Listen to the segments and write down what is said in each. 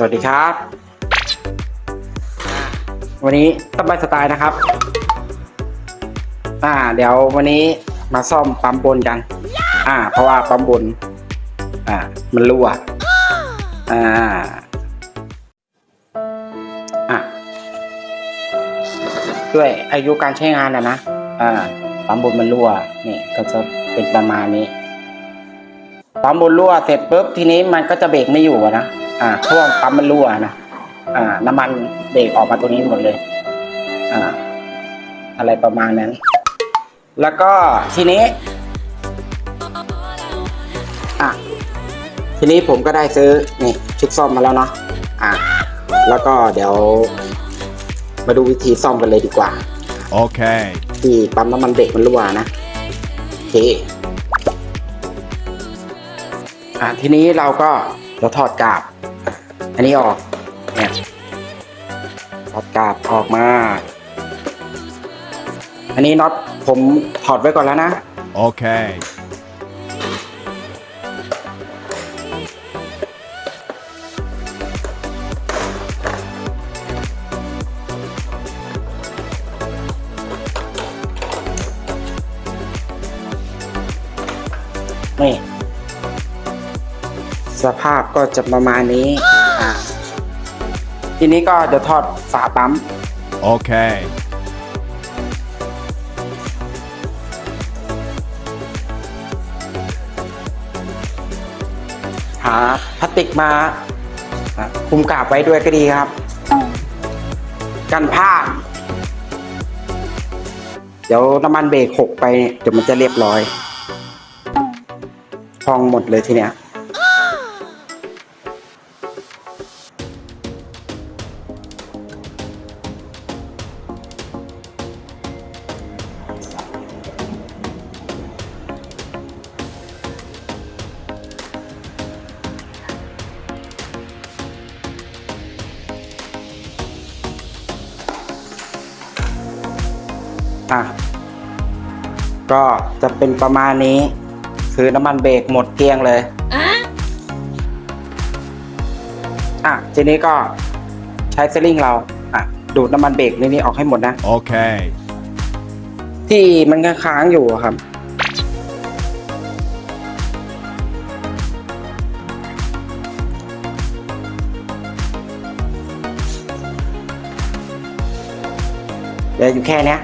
สวัสดีครับ วันนี้ต้องไปสไตล์นะครับ อ่า เดี๋ยววันนี้มาซ่อมปั๊มบนกัน อ่า เพราะว่าปั๊มบน อ่า มันรั่ว อ่า อะ ด้วยอายุการใช้งานนะนะ อ่า ปั๊มบนมันรั่ว นี่ก็จะเป็นประมาณนี้ ปั๊มบนรั่วเสร็จปุ๊บทีนี้มันก็จะเบรกไม่อยู่นะ อ่าเพราะว่าปั๊มมันรั่วนะอ่า น้ำมันเบรกออกมาตรงนี้หมดเลย อ่า อะไรประมาณนั้น แล้วก็ทีนี้ อะทีนี้ผมก็ได้ซื้อนี่ชุดซ่อมมาแล้วเนาะอะแล้วก็เดี๋ยว มาดูวิธีซ่อมกันเลยดีกว่า Okay. ที่ปั๊มน้ำมันเบรกมันรั่วนะโอเคอะทีนี้เราก็ เราถอดกาบ อันนี้ออกเนี่ยถอดกาบออกมา อันนี้น็อตผมถอดไว้ก่อนแล้วนะ Okay. สภาพก็จะประมาณนี้อะทีนี้ก็เดี๋ยวถอดฝาปั๊ม Okay. หาพลาสติกมาอะคลุมกาบไว้ด้วยก็ดีครับ กันพลาดเดี๋ยวน้ำมันเบรกหกไปเนี่ยเดี๋ยวมันจะเรียบร้อย พองหมดเลยทีเนี้ย ก็จะเป็นประมาณนี้ คือน้ำมันเบรกหมดเกลี้ยงเลยอะทีนี้ก็ใช้สลิงเราอะดูดน้ำมันเบรกในนี้ออกให้หมดนะ Okay. ที่มันค้างๆอยู่อะครับเหลืออยู่แค่เนี้ย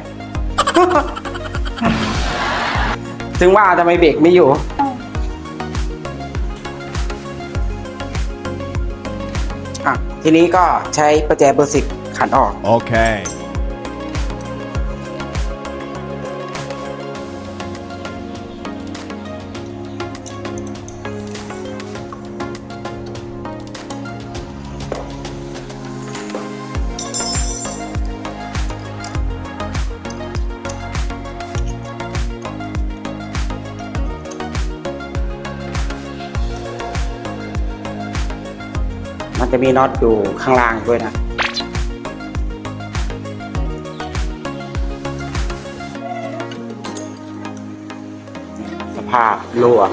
ถึงว่าทำไมเบรกไม่อยู่ อะ ทีนี้ก็ใช้ประแจเบอร์สิบขันออก Okay. จะมีน็อตอยู่ข้างล่างด้วยนะสภาพรั่วอะ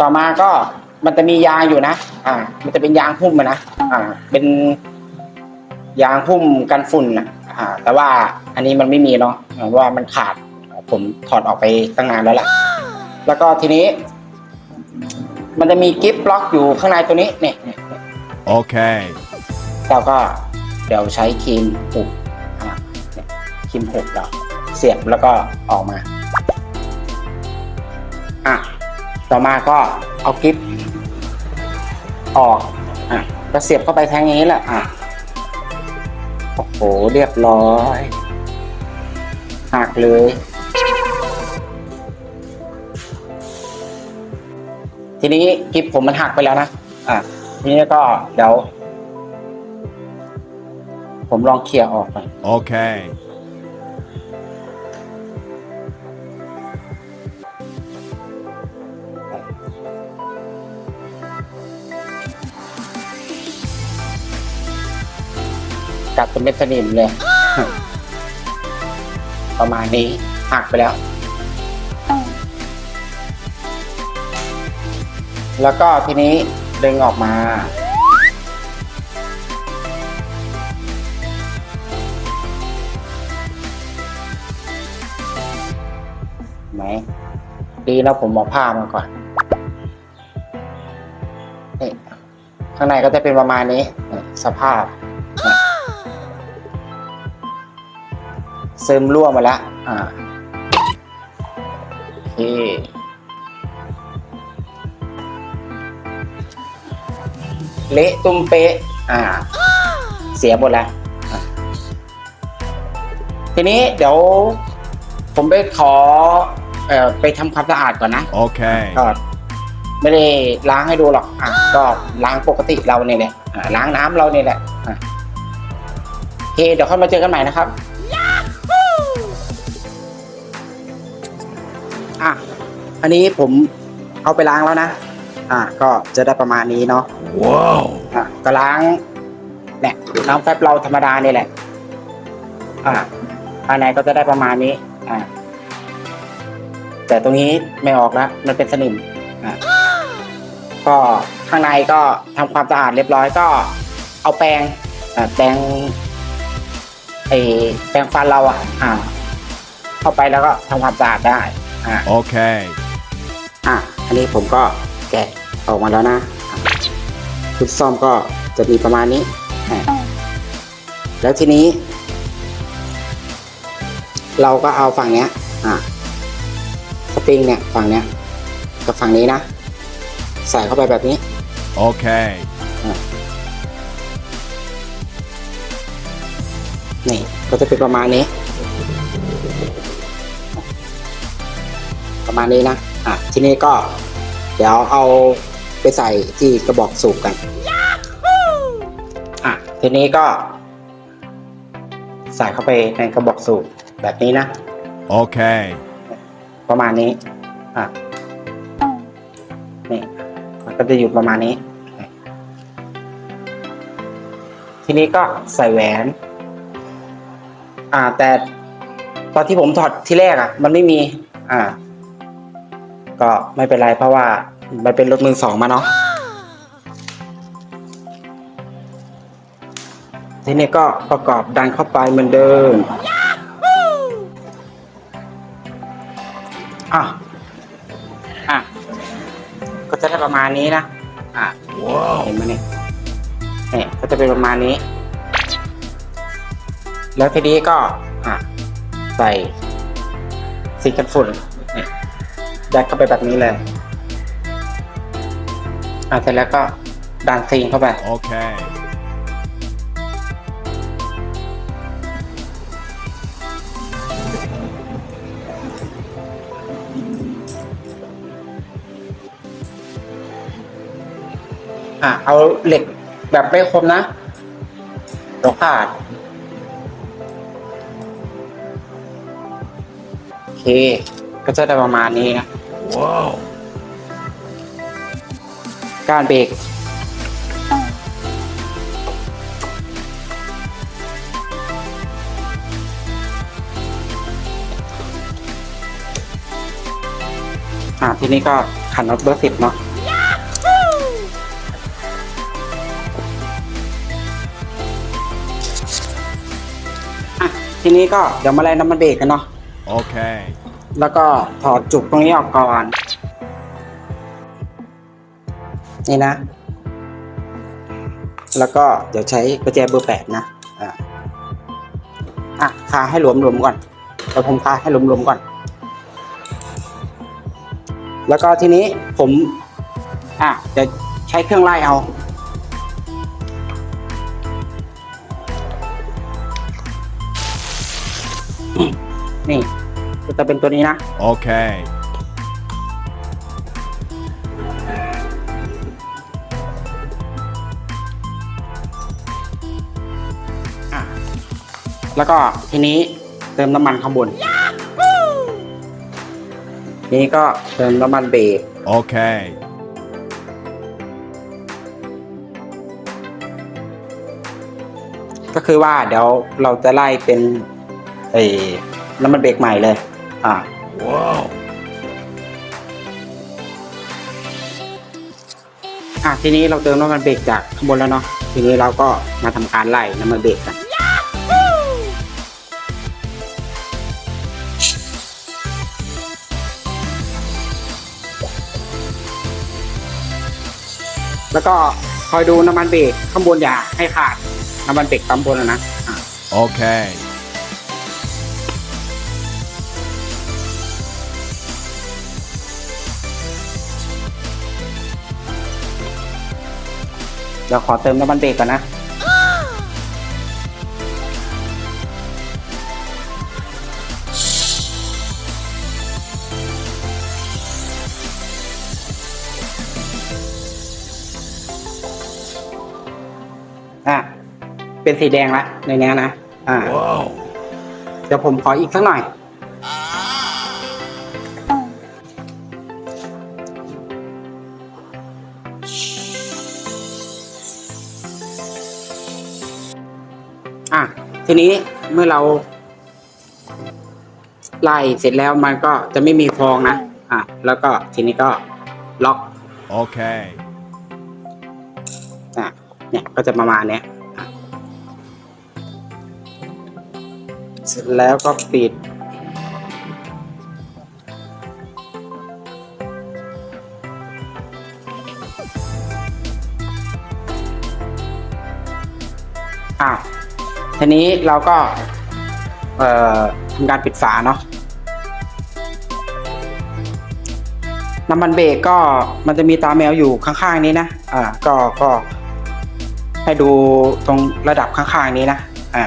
ต่อมาก็มันจะมียางอยู่นะ อ่า มันจะเป็นยางหุ้มนะ อ่า เป็นยางหุ้มกันฝุ่นนะอ่า แต่ว่าอันนี้มันไม่มีเนาะว่ามันขาด ผมถอดออกไปตั้งนานแล้วแหละแล้วก็ทีนี้ มันจะมีกิฟต์ล็อกอยู่ข้างในตัวนี้เนี่ยเนี่ย Okay. เราก็เดี๋ยวใช้ครีมหุบอะเนี่ยครีมหุบเราเสียบแล้วก็ออกมา อะ ต่อมาก็เอากิฟต์ออก อะก็เสียบเข้าไปแทงอย่างนี้แหละ อะ โอ้โห เรียบร้อยหักเลย ทีนี้กิฟผมมันหักไปแล้วนะอะทีนี้ก็เดี๋ยว ผมลองเคลียร์ออกก่อน Okay. กัดจนเป็นสนิมเลย ประมาณนี้หักไปแล้ว แล้วก็ทีนี้ดึงออกมา ไหม ดีแล้วผมเอาผ้ามาก่อน นี่ ข้างในก็จะเป็นประมาณนี้ สภาพ ซึมรั่วมาแล้ว อ่าโอเค เละตุ้มเป๊ะ อ่า เสียหมดแล้วอะทีนี้เดี๋ยว ผมไปขอ เอ่อไปทำความสะอาดก่อนนะ Okay. ก็ไม่ได้ล้างให้ดูหรอก อะ ก็ล้างปกติเราเนี่ยแหละอะล้างน้ำเราเนี่ยแหละอะโอเคเดี๋ยวค่อยมาเจอกันใหม่นะครับ อะ อันนี้ผมเอาไปล้างแล้วนะ อะก็จะได้ประมาณนี้เนาะ Whoa. อะก็ล้างเนี่ยน้ำแฟบเราธรรมดาเนี่ยแหละ อะภายในก็จะได้ประมาณนี้อะแต่ตรงนี้ไม่ออกแล้วมันเป็นสนิมอะก็ข้างในก็ทำความสะอาดเรียบร้อยก็เอาแปรงอะแปรงไอแปรงฟันเราอะอ่าเข้าไปแล้วก็ทำความสะอาดได้อ่า Okay. อะอันนี้ผมก็แกะ ออกมาแล้วนะอะชุดซ่อมก็จะมีประมาณนี้อะแล้วทีนี้ เราก็เอาฝั่งเนี้ย อะสปริงเนี่ยฝั่งเนี้ย กับฝั่งนี้นะ ใส่เข้าไปแบบนี้ Okay. นี่ ก็จะเป็นประมาณนี้ ประมาณนี้นะ อะ ทีนี้ก็ เดี๋ยวเอา ไปใส่ที่กระบอกสูบกันอะทีนี้ก็ ใส่เข้าไปในกระบอกสูบแบบนี้นะ Okay. ประมาณนี้อะนี่มันก็จะอยู่ประมาณนี้ ทีนี้ก็ใส่แหวน อ่า แต่ตอนที่ผมถอดที่แรกอะ มันไม่มี อ่า ก็ไม่เป็นไรเพราะว่า มันเป็นรถมือสองมาเนาะทีนี้ก็ประกอบดันเข้าไปเหมือนเดิมอะอะ ก็จะได้ประมาณนี้นะ อะ Whoa. เห็นไหมเนี่ยเนี่ยก็จะเป็นประมาณนี้ แล้วทีนี้ก็อะใส่สีกันฝุ่นเนี่ยยัดเข้าไปแบบนี้เลย อะเสร็จแล้วก็ดันซีนเข้าไป Okay. อะเอาเหล็กแบบไม่คมนะเดี๋ยวขาด โอเค ก็จะได้ประมาณนี้นะ Whoa. การเบรกอ่าทีนี้ก็ขันน็อตเบอร์สิบเนาะอะทีนี้ก็เดี๋ยวมาไล่น้ำมันเบรกกันเนาะ Okay. แล้วก็ถอดจุกตรงนี้ออกก่อน นี่นะ แล้วก็เดี๋ยวใช้ประแจเบอร์แปดนะอะอะคาให้หลวมๆก่อนเดี๋ยวผมคาให้หลวมๆก่อน แล้วก็ทีนี้ผมอะจะใช้เครื่องไล่เอานี่จะเป็นตัวนี้นะ Okay. อ่ แล้วก็ทีนี้เติมน้ำมันข้างบนทีนี้ก็เติมน้ำมันเบรก Okay. ก็คือว่าเดี๋ยวเราจะไล่เป็นเออน้ำมันเบรกใหม่เลย อ่า Whoa. อะทีนี้เราเติมน้ำมันเบรกจากข้างบนแล้วเนาะทีนี้เราก็มาทำการไล่น้ำมันเบรกกัน แล้วก็คอยดูน้ำมันเบรกข้างบนอย่าให้ขาดน้ำมันเบรกปั๊มบนแล้วนะอะ Okay. เดี๋ยวขอเติมน้ำมันเบรกก่อนนะอะ เป็นสีแดงละในเนี้ยนะ อ่า Whoa. เดี๋ยวผมขออีกสักหน่อย อะ ทีนี้เมื่อเราไล่เสร็จแล้วมันก็จะไม่มีฟองนะ อะ แล้วก็ทีนี้ก็ล็อก Okay. อะ เนี่ยก็จะประมาณเนี้ย เสร็จแล้วก็ปิด อะทีนี้เราก็ เอ่อทำการปิดฝาเนาะน้ำมันเบรกก็มันจะมีตาแมวอยู่ข้างๆนี้นะ อ่า ก็ก็ให้ดูตรงระดับข้างๆนี้นะ อ่า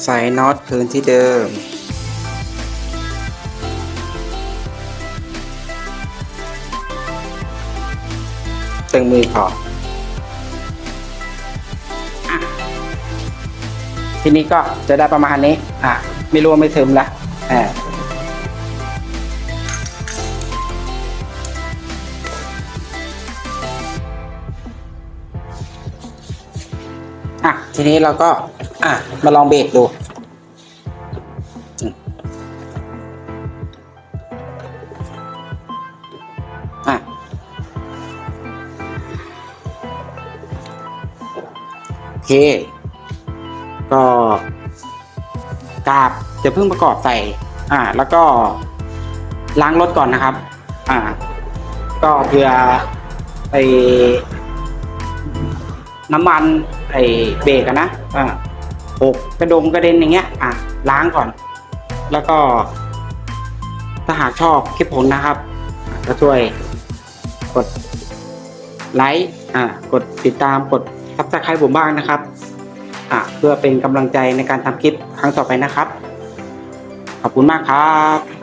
ใส่น็อตคืนที่เดิม ตึงมือพออะทีนี้ก็จะได้ประมาณนี้ อะ ไม่รวมไม่ซึมละอ่าอะ ทีนี้เราก็ อะ มาลองเบรกดูอืมอะ โอเค ก็กาบจะเพิ่งประกอบใส่ อ่าแล้วก็ล้างรถก่อนนะครับ อ่าก็เพื่อไอน้ำมันไอเบรกอะนะอ่า หกกระดงกระเด็นอย่างเงี้ย อะล้างก่อน แล้วก็ ถ้าหากชอบคลิปผมนะครับ ก็ช่วยกดไลค์อ่ากดติดตามกดซับสไครต์ผมบ้างนะครับ อะเพื่อเป็นกำลังใจในการทำคลิปครั้งต่อไปนะครับ ขอบคุณมากครับ